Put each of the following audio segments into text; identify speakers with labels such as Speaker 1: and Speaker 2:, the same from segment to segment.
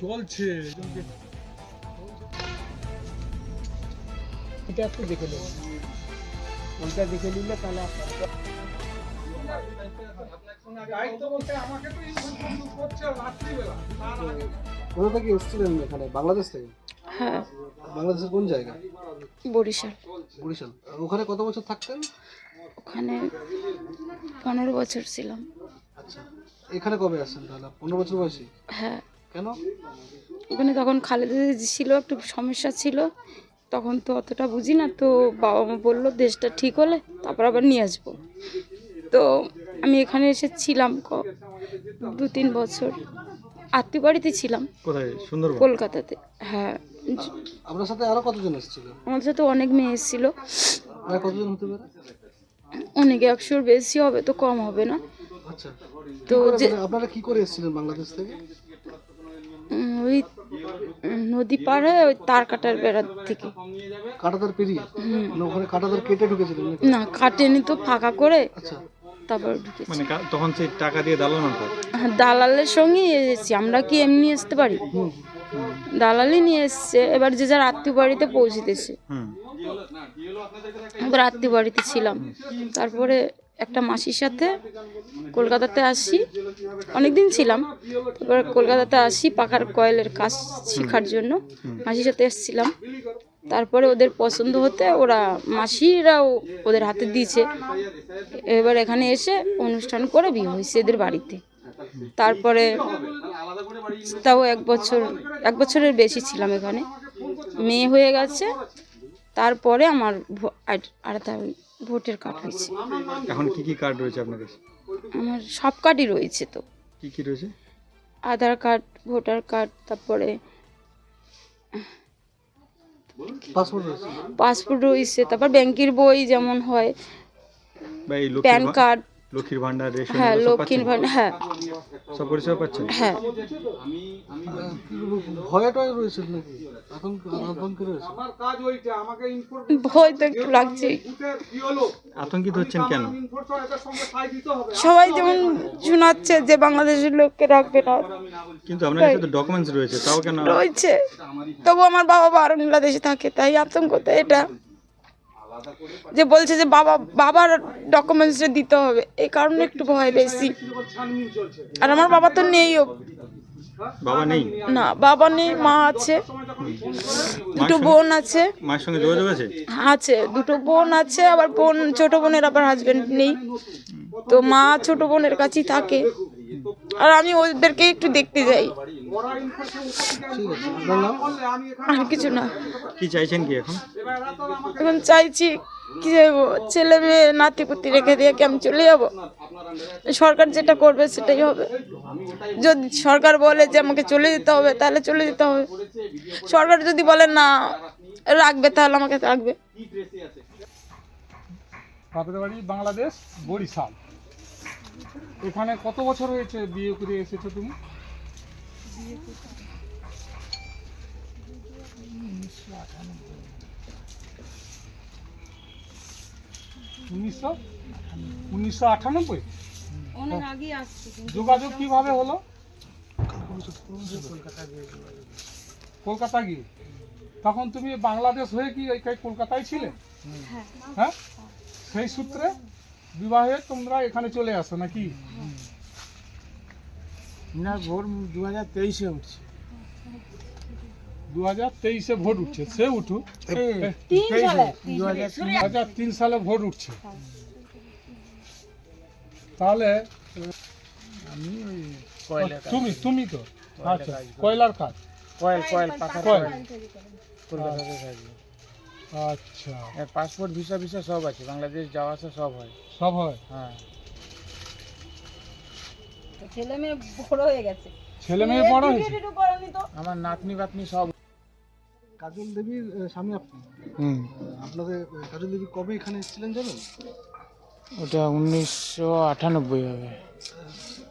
Speaker 1: চলছে।
Speaker 2: এটা একটু দেখে নেব। ওইটা দেখে নিলে তাহলে আপনার
Speaker 1: দায়িত্ব বলতে আমাকে তো ইনফরমেশন করছে রাত্রিবেলা তার আগে
Speaker 3: কোথা থেকে এসেছিলেন এখানে? বাংলাদেশ থেকে?
Speaker 4: হ্যাঁ।
Speaker 3: বাংলাদেশের কোন জায়গা?
Speaker 4: বরিশাল।
Speaker 3: বরিশাল। আর ওখানে কত বছর থাকতেন?
Speaker 4: ওখানে পনেরো বছর ছিলাম।
Speaker 3: আচ্ছা। এখানে কবে আসছেন তাহলে? পনেরো বছর বয়সী?
Speaker 4: হ্যাঁ।
Speaker 3: কেন?
Speaker 4: ওখানে তখন খালেদা ছিল একটু সমস্যা ছিল তখন তো অতটা বুঝি না তো বাবা মা বলল দেশটা ঠিক হলে তারপর আবার নিয়ে আসব। তো আমি এখানে এসেছিলাম ক- দু তিন বছর। আত্মীয় বাড়িতে ছিলাম।
Speaker 5: কোথায়?
Speaker 4: কলকাতাতে হ্যাঁ।
Speaker 3: আপনার সাথে আরও কতজন এসেছিল?
Speaker 4: আমাদের সাথে অনেক মেয়ে এসেছিল।
Speaker 3: কতজন হতে পারে?
Speaker 4: অনেক একশোর বেশি হবে তো কম হবে না।
Speaker 3: আচ্ছা।
Speaker 4: তো
Speaker 3: আপনারা কি করে এসেছিলেন বাংলাদেশ থেকে?
Speaker 4: ওই নদী পার হয়ে ওই তার কাটার বেড়ার থেকে
Speaker 3: কাটাতার পেরিয়ে? মানে ওখানে কাটাতার কেটে ঢুকেছিলেন নাকি?
Speaker 4: না কাটেনি তো ফাঁকা করে
Speaker 3: আচ্ছা।
Speaker 4: তারপর ঢুকেছি।
Speaker 5: মানে কা- তখন সেই টাকা দিয়ে দালান তো?
Speaker 4: হ্যাঁ, দালালের সঙ্গেই এসেছি আমরা কি এমনি আসতে পারি? দালালই নিয়ে এসছে এবার যে যার আত্মীয় বাড়িতে পৌঁছিতেছে
Speaker 5: হুম।
Speaker 4: আত্মীয় বাড়িতে ছিলাম তারপরে একটা মাসির সাথে কলকাতাতে আসি অনেক দিন ছিলাম এবার কলকাতাতে আসি পাখার কয়েলের কাজ শেখার জন্য। মাসির সাথে এসেছিলাম। তারপরে ওদের পছন্দ হতে ওরা মাসিরাও ওদের হাতে দিয়েছে। এবার এখানে এসে অনুষ্ঠান করে বিয়ে হয়েছে এদের বাড়িতে। তারপরে তাও এক বছর, এক বছরের বেশি ছিলাম এখানে। মেয়ে হয়ে গেছে। তারপরে আমার আলাদা ওই ভোটের কার্ড রয়েছে।
Speaker 5: এখন কি কি কার্ড রয়েছে আপনার কাছে?
Speaker 4: আমার সব কার্ডই রয়েছে তো।
Speaker 5: কি কি রয়েছে?
Speaker 4: আধার কার্ড ভোটার কার্ড তারপরে
Speaker 3: পাসপোর্ট রয়েছে।
Speaker 4: পাসপোর্ট রয়েছে তারপর ব্যাংকের বই যেমন হয় প্যান কার্ড
Speaker 5: লক্ষ্মীর ভান্ডার রেশন
Speaker 4: হ্যাঁ
Speaker 5: পাচ্ছেন?
Speaker 4: ভান্ডার হ্যাঁ।
Speaker 5: সব পরিষেবা পাচ্ছেন?
Speaker 4: হ্যাঁ।
Speaker 3: রয়েছে নাকি? আতঙ্ক রয়েছে।
Speaker 1: আমার কাজ ওইটা আমাকে ইনফরমেশন
Speaker 4: ভয় তো একটু
Speaker 1: হলো
Speaker 5: আতঙ্কিত হচ্ছেন কেন?
Speaker 4: সবাই যেমন শোনাচ্ছে যে বাংলাদেশের লোককে রাখবে না।
Speaker 5: কিন্তু আপনার কাছে তো ডকুমেন্টস রয়েছে তাও কেন?
Speaker 4: রয়েছে। তবু আমার বাবা বাংলাদেশে থাকে তাই আতঙ্ক তো এটা। যে বলছে যে বাবা বাবার ডকুমেন্টসটা দিতে হবে। এই কারণে একটু ভয় বেশি আর আমার বাবা তো নেইও
Speaker 5: বাবা নেই?
Speaker 4: না বাবা নেই মা আছে। দুটো বোন আছে।
Speaker 5: মায়ের সঙ্গে যোগাযোগ আছে?
Speaker 4: আছে দুটো বোন আছে আবার বোন ছোট বোনের আবার হাজবেন্ড নেই। তো মা ছোট বোনের কাছেই থাকে। আর আমি ওদেরকে একটু দেখতে যাই। আর কিছু না
Speaker 5: কি চাইছেন কি এখন?
Speaker 4: এখন চাইছি কি যাব ছেলে মেয়ে নাতি পুতি রেখে দিয়ে কি আমি চলে যাব? সরকার যেটা করবে সেটাই হবে। যদি সরকার বলে যে আমাকে চলে যেতে হবে তাহলে চলে যেতে হবে। সরকার যদি বলে না রাখবে তাহলে আমাকে রাখবে।
Speaker 1: বাপের বাড়ি বাংলাদেশ বরিশাল। এখানে কত বছর হয়েছে বিয়ে করে এসেছ তুমি? উনিশশো উনিশশো আটানব্বই যোগাযোগ কীভাবে হলো? কলকাতা গিয়ে? তখন তুমি বাংলাদেশ হয়ে কি কলকাতায় ছিলে? হ্যাঁ? সেই সূত্রে বিবাহে তোমরা এখানে চলে আসো নাকি?
Speaker 2: না ভোর দু হাজার তেইশে উঠছে।
Speaker 1: দু হাজার তেইশে ভোট উঠছে। সে উঠুক।
Speaker 2: দু হাজার
Speaker 1: দু হাজার তিন সালে। ভোট উঠছে। তাহলে
Speaker 2: আমি ওই
Speaker 1: তুমি তুমি তো। আচ্ছা কয়লার কাজ?
Speaker 2: কয়েল কয়েল
Speaker 1: কয়েল আচ্ছা।
Speaker 2: আর পাসপোর্ট ভিসা ভিসা সব আছে। বাংলাদেশ যাওয়া আসা সব হয়।
Speaker 1: সব হয়?
Speaker 2: হ্যাঁ।
Speaker 4: ছেলে মেয়ে বড় হয়ে গেছে।
Speaker 1: ছেলে মেয়ে বড় হয়েছে?
Speaker 2: আমার নাতনি বাতনি সব
Speaker 3: কাজল দেবীর স্বামী আপনি?
Speaker 2: হুম।
Speaker 3: আপনাদের কাজল দেবী কবে এখানে এসেছিলেন জানেন?
Speaker 2: ওটা উনিশশো আটানব্বই হবে।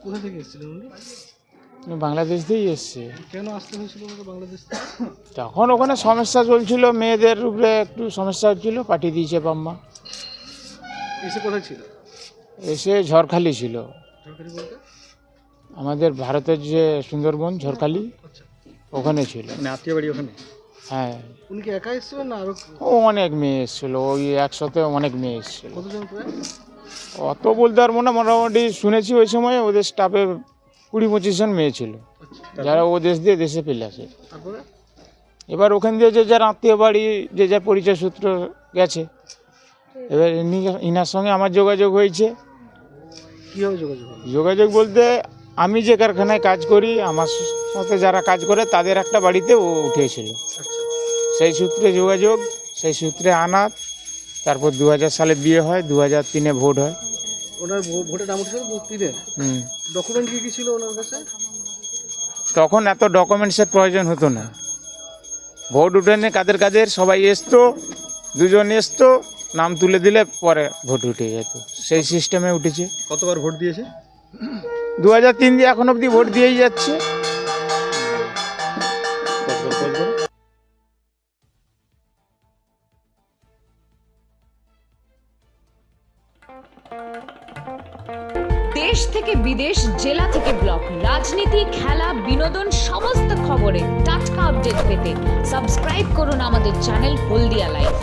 Speaker 3: কোথা থেকে এসেছিলেন উনি?
Speaker 2: উনি বাংলাদেশ দিয়েই এসছে।
Speaker 3: কেন আসতে হয়েছিল বাংলাদেশ
Speaker 2: তখন ওখানে সমস্যা চলছিল মেয়েদের উপরে একটু সমস্যা হচ্ছিল পাঠিয়ে দিয়েছে বাম্মা।
Speaker 3: এসে কোথায় ছিল?
Speaker 2: এসে ঝড়খালি ছিল।
Speaker 3: সরকারি বলতে?
Speaker 2: আমাদের ভারতের যে সুন্দরবন ঝড়খালি
Speaker 3: আচ্ছা
Speaker 2: ওখানে ছিল।
Speaker 5: মানে আত্মীয় বাড়ি ওখানে?
Speaker 2: হ্যাঁ।
Speaker 3: উনি কি একা এসেছিলেন না আরও
Speaker 2: ও অনেক মেয়ে এসেছিল ওই একসাথে অনেক মেয়ে এসেছিল।
Speaker 3: কতজন প্রায়
Speaker 2: অত বলতে পারব না মোটামুটি শুনেছি ওই সময় ওদের স্টাফে কুড়ি পঁচিশ জন মেয়ে ছিল। যারা ও দেশ দিয়ে দেশে ফেলে আসে।
Speaker 3: তারপরে?
Speaker 2: এবার ওখান দিয়ে যে যার আত্মীয় বাড়ি যে যার পরিচয় সূত্র গেছে এবার ইনি- ইনার সঙ্গে আমার যোগাযোগ হয়েছে।
Speaker 3: কীভাবে যোগাযোগ
Speaker 2: যোগাযোগ বলতে আমি যে কারখানায় কাজ করি আমার সাথে যারা কাজ করে তাদের একটা বাড়িতে ও উঠেছিল। সেই সূত্রে যোগাযোগ সেই সূত্রে আনাত তারপর দু হাজার সালে বিয়ে হয় দু হাজার তিনে ভোট হয়।
Speaker 3: ওনার ভোটের নাম উঠেছিল তিনে ডকুমেন্ট কি কি ছিল ওনার কাছে?
Speaker 2: তখন এত ডকুমেন্টসের প্রয়োজন হতো না। ভোট উঠেনে কাদের কাদের সবাই এসতো দুজন এসতো নাম তুলে দিলে পরে ভোট উঠে যেত। সেই সিস্টেমে উঠেছে।
Speaker 5: কতবার ভোট দিয়েছে?
Speaker 2: দু হাজার তিন দিয়ে এখন অবধি ভোট দিয়েই যাচ্ছে।
Speaker 6: দেশ থেকে বিদেশ, জেলা থেকে ব্লক, রাজনীতি, খেলা, বিনোদন, সমস্ত খবরে টাটকা আপডেট পেতে সাবস্ক্রাইব করুন আমাদের চ্যানেল হলদিয়া লাইভ